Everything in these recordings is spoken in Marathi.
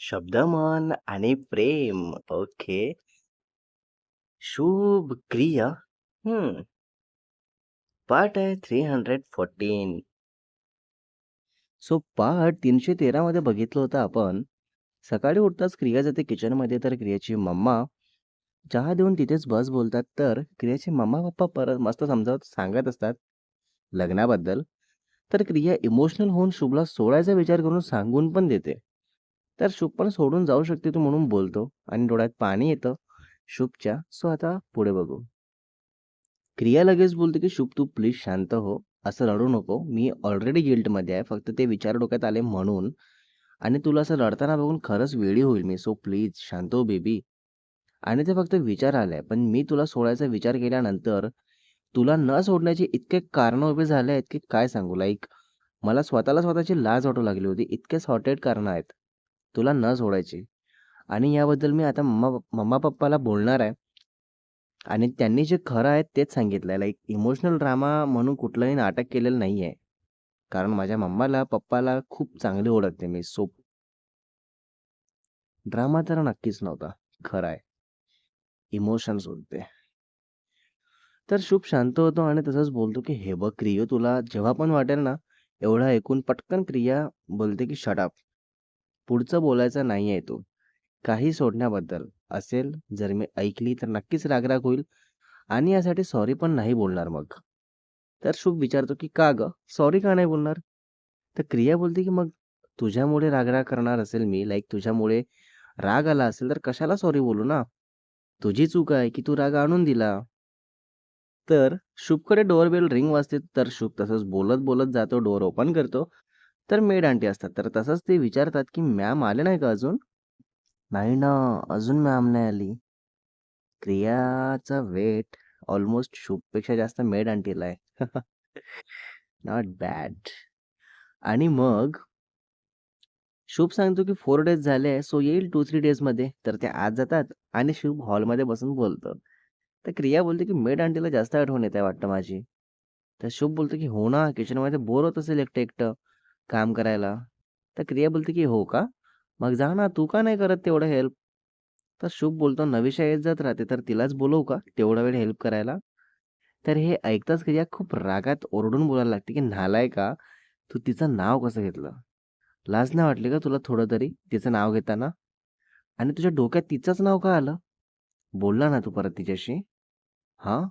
शब्दमन आणि प्रेम. ओके. शुभ क्रिया. हम्म पार्ट आहे 314. सो पार्ट 313 मध्ये बघितलं होतं आपण. सकाळी उठताच क्रिया जाते किचनमध्ये तर क्रियाची मम्मा चहा देऊन तिथेच बस बोलतात. तर क्रियाचे मम्मा-पप्पा परत मस्त समजावत सांगत असतात लग्नाबद्दल. तर क्रिया इमोशनल होऊन शुभला सोडायचा विचार करून सांगून पण देते. तर शुभ पण सोडून जाऊ शकते तू म्हणून बोलतो आणि डोळ्यात पाणी येतं शुभच्या. सो आता पुढे बघू. क्रिया लगेच बोलते की शुभ तू प्लीज शांत हो. असं रडू नको. मी ऑलरेडी गिल्टमध्ये आहे. फक्त ते विचार डोक्यात आले म्हणून. आणि तुला असं रडताना बघून खरंच वेळी होईल मी. सो प्लीज शांत हो बेबी. आणि ते फक्त विचार आलाय पण मी तुला सोडायचा विचार केल्यानंतर तुला न सोडण्याची इतके कारणं उभे झाले आहेत की काय सांगू. लाईक मला स्वतःला स्वतःची लाज वाटू लागली होती. इतके सॉर्टेड कारणं आहेत तुला न सोडायची. आणि याबद्दल मी आता मम्मा मम्मा-पप्पाला बोलणार आहे. आणि त्यांनी जे खरं आहे तेच सांगितलंय. लाइक इमोशनल ड्रामा म्हणून कुठलंही नाटक केलेलं नाही आहे कारण माझ्या मम्माला, पप्पाला खूप चांगली ओळखते मी. सो ड्रामा तर नक्कीच नव्हता. खरं आहे. इमोशन्स होते. तर शुभ शांत होतो आणि तसंच बोलतो की "हे बघ क्रियो तुला जेव्हा पण वाटेल ना, एवढा ऐकून" पटकन क्रिया बोलते की शटाप पुढचं बोलायचं नाहीये तो काही सोडण्याबद्दल असेल जर मी ऐकली तर नक्कीच राग-राग होईल आणि यासाठी सॉरी पण नाही बोलणार मग." तर शुभ विचारतो की "का ग सॉरी का नाही बोलणार?" तर क्रिया बोलते की "मग तुझ्यामुळे राग-राग करणार असेल मी, लाईक तुझ्यामुळे राग आला असेल तर कशाला सॉरी बोलू ना? तुझी चूक आहे की तू राग आणून दिला." तर शुभकडे डोअरबेल रिंग वाजते. तर शुभ तसंच बोलत-बोलत जातो. डोअर ओपन करतो. तर मेड आंटी असतात. तर तसंच ते विचारतात की "मॅम आले नाही का अजून?" "नाही ना, अजून मॅम नाही आली." क्रियाचा वेट ऑलमोस्ट शुभपेक्षा जास्त मेड आंटीला आहे. Not bad. आणि मग शुभ सांगतो की फोर डेज झाले सो येईल 2-3 डेजमध्ये." तर ते आज जातात आणि शुभ हॉलमध्ये बसून बोलतो. तर क्रिया बोलते की "मेड आंटीला जास्त आठवण येते वाटतं माझी." तर शुभ बोलतो की "हो ना, किचनमध्ये बोर होत असेल एकटं-एकटं काम करायला." तर क्रिया बोलते की "हो का? मग जा ना, तू का नाही करत तेवढं हेल्प?" तर शुभ बोलतो "नविशा येत जात राहते तर तिलाच बोलवू का तेवढा वेळ हेल्प करायला?" तर हे ऐकताच क्रिया खूप रागात ओरडून बोलायला लागते की नालाय का तू तिचं नाव कसं घेतलं? लाज नाही वाटली का तुला थोडं तरी तिचं नाव घेताना? आणि तुझ्या डोक्यात तिचंच नाव का आलं? बोलला ना तू परत तिच्याशी? हां?"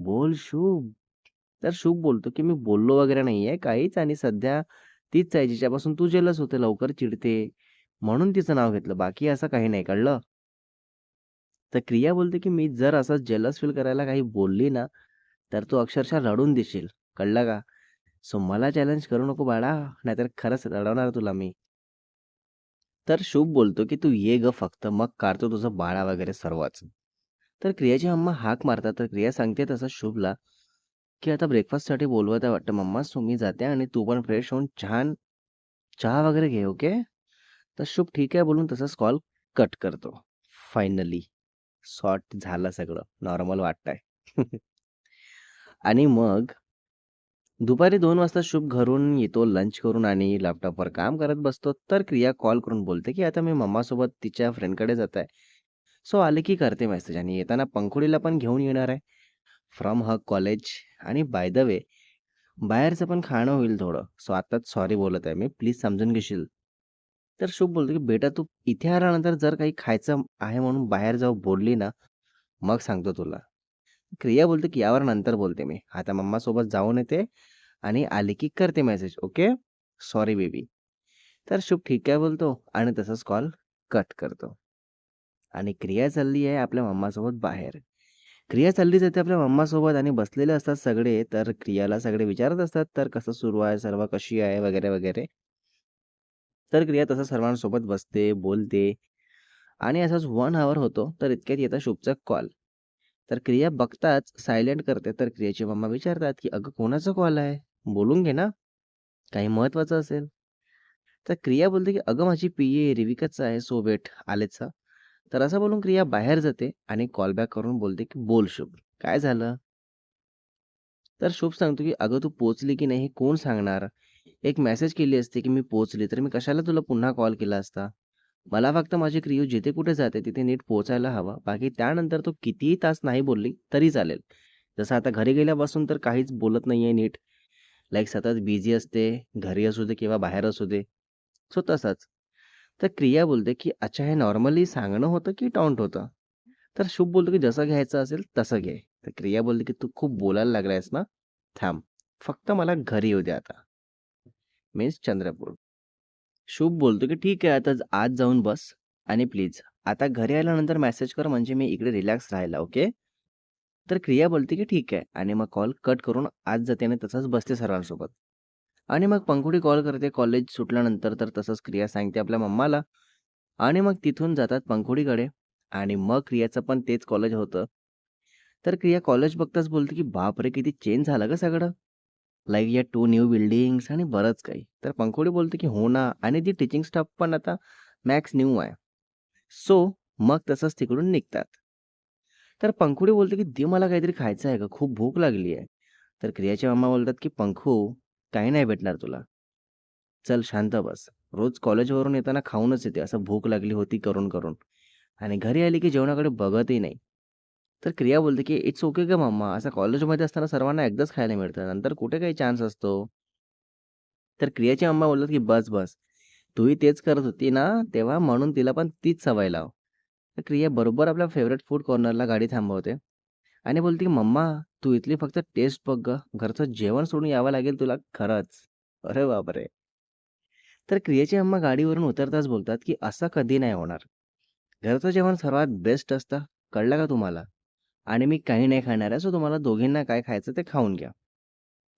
"बोल शुभ." तर शुभ बोलतो की "मी बोललो वगैरे नाहीये काहीच आणि सध्या तीच आहे जिच्यापासून तू जेलस होते, लवकर चिडते. म्हणून तिचं नाव घेतलं. बाकी असं काही नाही, कळलं?" तर क्रिया बोलते की "मी जर असं जेलस फील करायला काही बोलली ना, तर तू अक्षरशः रडून देशील, कळलं का? सो मला चॅलेंज करू नको बाळा, नाहीतर खरंच रडवणार तुला मी." तर शुभ बोलतो की "तू ये ग फक्त, मग काढतो तुझं बाळा वगैरे सर्वच." तर क्रियाची अम्मा हाक मारतात. तर क्रिया सांगते तसं शुभला की "आता ब्रेकफास्टसाठी बोलवत आहे वाटतं मम्मा, सो मी जाते आणि तू पण फ्रेश होऊन छान चहा वगैरे घे, ओके?" तर शुभ ठीक आहे बोलून तसाच कॉल कट करतो. फायनली सॉर्ट झालं सगळं. नॉर्मल वाटतंय. आणि मग दुपारी दोन वाजता शुभ घरून येतो लंच करून आणि लॅपटॉपवर काम करत बसतो. तर क्रिया कॉल करून बोलते की "आता मी मम्मासोबत तिच्या फ्रेंडकडे जात आहे. सो आले की करते मेसेज आणि येताना पंखुडीला पण घेऊन येणार आहे फ्रॉम ह कॉलेज आणि बाय द वे बाहेरचं पण खाणं होईल थोडं. सो आत्ताच सॉरी बोलत आहे मी. प्लीज समजून घेशील." तर शुभ बोलतो की "बेटा तू इथे आल्यानंतर जर काही खायचं आहे म्हणून बाहेर जाऊ बोलली ना, मग सांगतो तुला." क्रिया बोलते की "यावर नंतर बोलते मी. आता मम्मासोबत जाऊन येते आणि आली की करते मेसेज, ओके? Sorry baby." तर शुभ ठीक आहे बोलतो आणि तसंच कॉल कट करतो. आणि क्रिया चालली आहे आपल्या मम्मासोबत बाहेर. क्रिया चालली जाते आपल्या मम्मासोबत आणि बसलेले असतात सगळे. तर क्रियाला सगळे विचारत असतात, "तर कसं सुरू आहे? सर्व कशी आहे?" वगैरे, वगैरे. तर क्रिया तसं सर्वांसोबत बसते, बोलते आणि असाच वन आवर होतो. तर इतक्यात येता शुभचा कॉल. तर क्रिया बघताच सायलेंट करते. तर क्रियाची मम्मा विचारतात की "अगं कोणाचा कॉल आहे? बोलून घे ना. काही महत्वाचं असेल." तर क्रिया बोलते की "अगं माझी पी-ए रिविकाचा आहे. सो वेट तर असं बोलून क्रिया बाहेर जाते आणि कॉल बॅक करून बोलते की "बोल शुभ, काय झालं?" तर शुभ सांगतो की "अगं तू पोचली की नाही हे कोण सांगणार? एक मेसेज केली असती, की मी पोचली तर मी कशाला तुला पुन्हा कॉल केला असता? मला फक्त माझी क्रियू जिथे कुठे जाते तिथे नीट पोचायला हवं. बाकी त्यानंतर तू कितीही तास नाही बोलली तरी चालेल. जसं आता घरी गेल्यापासून तर काहीच बोलत नाहीये नीट. लाईक सतत बिझी असते, घरी असू दे किंवा बाहेर असू दे. सो तसंच. तर क्रिया बोलते, की "अच्छा हे नॉर्मली सांगणं होतं की टाउंट होतं?" तर शुभ बोलतो, की "जसं घ्यायचं असेल तसं घे." तर क्रिया बोलते, की "तू खूप बोलायला लागलायस ना? थांब. फक्त मला घरी येऊ दे आता." मीन्स चंद्रपूर. शुभ बोलतो, की "ठीक आहे आता आज जाऊन बस आणि प्लीज आता घरी आल्यानंतर मेसेज कर म्हणजे मी इकडे रिलॅक्स राहायला, ओके?" तर क्रिया बोलते, की "ठीक आहे." आणि मग कॉल कट करून आज जाते आणि तसंच बसते सर्वांसोबत. आणि मग पंखुडी कॉल करते कॉलेज सुटल्यानंतर तर तसंच क्रिया सांगते आपल्या मम्माला आणि मग तिथून जातात पंखुडीकडे आणि मग क्रियाचं पण तेच कॉलेज होतं. तर क्रिया कॉलेज बघताच बोलते, की "बापरे! किती चेंज झालं का सगळं." लाईक या टू न्यू बिल्डिंग्स आणि बरंच काही. तर पंखुडी बोलते, की "हो ना." आणि ती टीचिंग स्टाफ पण आता मॅक्स न्यू आहे. सो मग तसंच तिकडून निघतात. तर पंखुडी बोलते, की "दे मला काहीतरी खायचं आहे का खूप भूक लागली आहे." तर क्रियाचे मम्मा बोलतात, की "पंखू, काही नाही भेटणार तुला. चल शांत बस. रोज कॉलेजवरून येताना खाऊनच येते, असं भूक लागली होती करून-करून आणि घरी आली की जेवणाकडे बघतही नाही." तर क्रिया बोलते, की "इट्स ओके गं मम्मा, असं कॉलेजमध्ये असताना सर्वांना एकदाच खायला मिळतं. नंतर कुठे काही चान्स असतो." तर क्रियाची मम्मा बोलतात, की "बस, बस. तूही तेच करत होती ना तेव्हा, म्हणून तिला पण तीच सवय लाव." तर क्रिया बरोबर आपल्या फेवरेट फूड कॉर्नरला गाडी थांबवते आणि बोलते, की "मम्मा, तू इथली फक्त टेस्ट बघ ग घरचं जेवण सोडून यावं लागेल तुला खरंच." अरे बापरे! तर क्रियाची अम्मा गाडीवरून उतरताच बोलतात, की "असं कधी नाही होणार. घरचं जेवण सर्वात बेस्ट असतं, कळलं का तुम्हाला? आणि मी काही नाही खाणार आहे, सो तुम्हाला दोघींना काय खायचं ते खाऊन घ्या."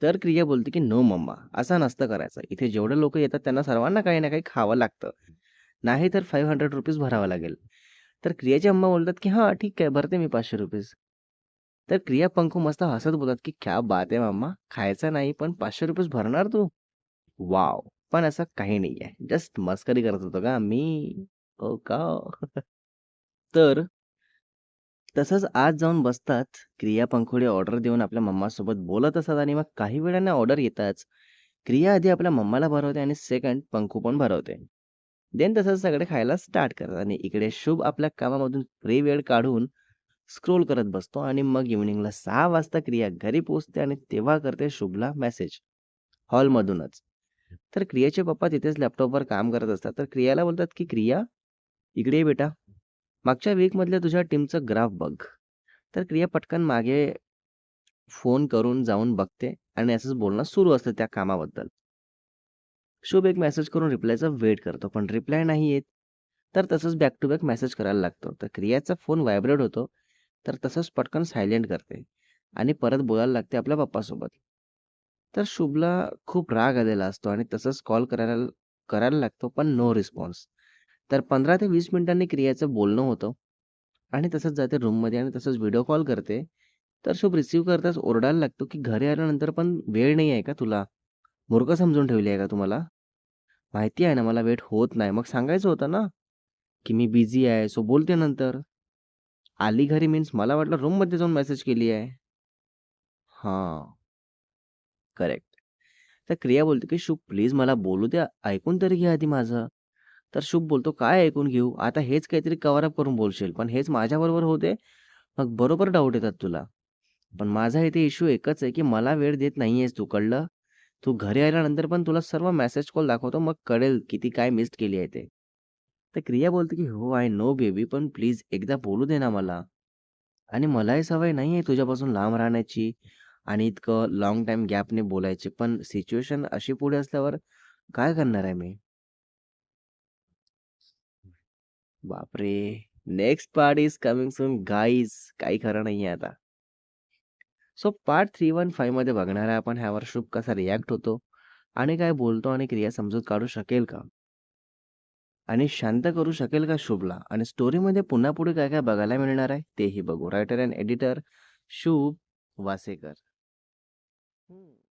तर क्रिया बोलते, की "नो मम्मा, असं नसतं करायचं. इथे जेवढे लोक येतात त्यांना सर्वांना काही ना काही खावं लागतं. नाही तर फाईव्ह हंड्रेड रुपीज भरावं लागेल." तर क्रियाची अम्मा बोलतात, की "हां, ठीक आहे, भरते मी ₹500." तर क्रिया पंखू मस्त हसत बोलतात, की "क्या बात आहे मम्मा! खायचं नाही पण ₹500 भरणार तू? वाव पण असं काही नाही आहे जस्ट मस्करी करत होतो का आम्ही." ओ हो का? तर तसंच आज जाऊन बसतात. क्रिया पंखुडे ऑर्डर देऊन आपल्या मम्मासोबत बोलत असतात आणि मग काही वेळाने ऑर्डर येताच क्रिया आधी आपल्या मम्माला भरवते आणि सेकंड पंखू पण भरवते. देन तसंच सगळे खायला स्टार्ट करतात आणि इकडे शुभ आपल्या कामामधून फ्री वेळ काढून स्क्रोल करत बसतो आणि मग इव्हनिंगला सहा वाजता क्रिया घरी पोहोचते आणि तेव्हा करते शुभला मेसेज हॉलमधूनच. तर क्रियाचे पप्पा तिथेच लॅपटॉपवर काम करत असतात. तर क्रियाला बोलतात, की "क्रिया, इकडे बेटा. मागच्या वीकमधल्या तुझ्या टीमचं ग्राफ बघ." तर क्रिया पटकन मागे फोन करून जाऊन बघते आणि असंच बोलणं सुरू असतं त्या कामाबद्दल. शुभ एक मेसेज करून रिप्लायचा वेट करतो, पण रिप्लाय नाही येत. तर तसंच बॅक टू बॅक मेसेज करायला लागतो. तर क्रियाचा फोन व्हायब्रेट होतो. तर तसंच पटकन सायलेंट करते आणि परत बोलायला लागते आपल्या पप्पासोबत. तर शुभला खूप राग आलेला असतो आणि तसंच कॉल करायला करायला लागतो, पण नो रिस्पॉन्स. तर 15 ते वीस मिनिटांनी क्रियाचं बोलणं होतं आणि तसंच जाते रूममध्ये आणि तसंच व्हिडिओ कॉल करते. तर शुभ रिसीव्ह करताच ओरडायला लागतो, की "घरी आल्यानंतर पण वेळ नाही आहे का तुला? मूर्ख समजून ठेवली आहे का तुम्हाला माहिती आहे ना मला वेट होत नाही." मग सांगायचं होतं ना, की "मी बिझी आहे, सो बोलते नंतर." आली घरी मीन्स मला वाटलं रूममध्ये जाऊन मेसेज केली आहे. हां. करेक्ट. तर क्रिया बोलते, की "शुभ प्लीज मला बोलू द्या. ऐकून तरी घे आधी माझं." तर शुभ बोलतो, "काय ऐकून घेऊ? आता हेच काहीतरी कव्हरअप करून बोलशील, पण हेच माझ्याबरोबर होते, मग बरोबर डाऊट येतात तुला. पण माझा इथे इश्यू एकच आहे, की मला वेळ देत नाहीयेस तू, कळलं? तू घरी आल्यानंतर पण तुला सर्व मेसेज कॉल दाखवतो, मग कळेल किती काय मिस्ड केली आहे ते." तर क्रिया बोलते, की "हो, आय नो बेबी, पण प्लीज एकदा बोलू दे ना मला. आणि मलाही सवय नाही आहे तुझ्यापासून लांब राहण्याची आणि इतकं लॉंग टाईम गॅपने बोलायची. पण सिच्युएशन अशी पुढे असल्यावर काय करणार आहे मी?" बापरे! Next part is coming soon guys. काही खरं नाहीये आता. सो पार्ट 315 मध्ये बघणार आहे आपण ह्यावर शुभ कसा रिॲक्ट होतो आणि काय बोलतो आणि क्रिया समजूत काढू शकेल का? आणि शांत करू शकेल का शुभला? आणि स्टोरीमध्ये पुन्हा पुढे काय काय बघायला मिळणार आहे तेही बघू. रायटर अँड एडिटर शुभ वासेकर.